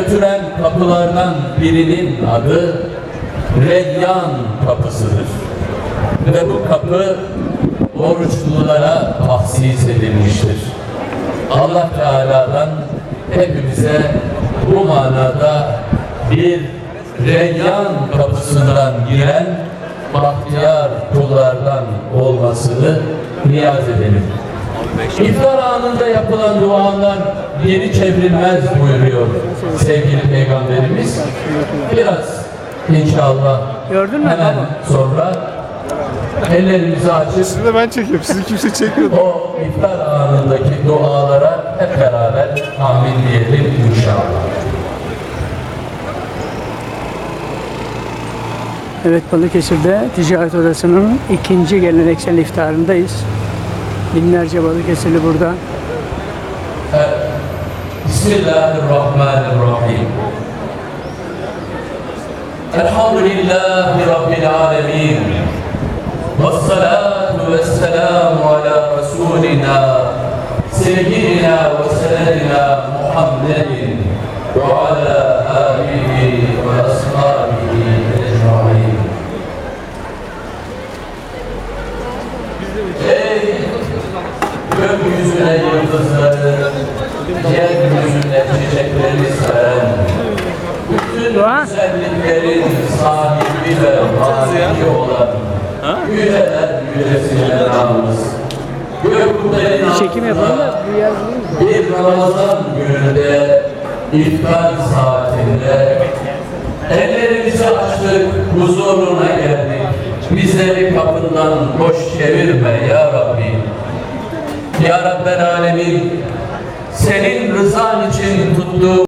götüren kapılardan birinin adı Reyyan kapısıdır. Ve bu kapı oruçlulara tahsis edilmiştir. Allah Teala'dan hepimize bu manada bir Reyyan kapısından giren bahtiyar kullardan olmasını niyaz edelim. İftar anında yapılan dualar geri çevrilmez buyuruyor inşallah Gördün mü hemen baba? sonra ellerimizi açıp Sizi de ben çekiyorum. Sizi kimse çekmiyor. o iftar anındaki dualara hep beraber amin diyelim inşallah. Evet Balıkesir'de Ticaret Odası'nın ikinci geleneksel iftarındayız. Binlerce Balıkesirli burada. Bismillahirrahmanirrahim. الحمد لله رب العالمين. والصلاة والسلام على رسولنا سيدنا وسندنا محمد وعلى آله وأصحابه أجمعين. Gökyüzüne maliki olan yüceler yücesine namız. Göklerin Çekim bir Ramazan gününde iftar saatinde ellerimizi açtık, huzuruna geldik. Bizleri kapından boş çevirme ya Rabbi. Ya Rabbel Alemin, senin rızan için tuttuğu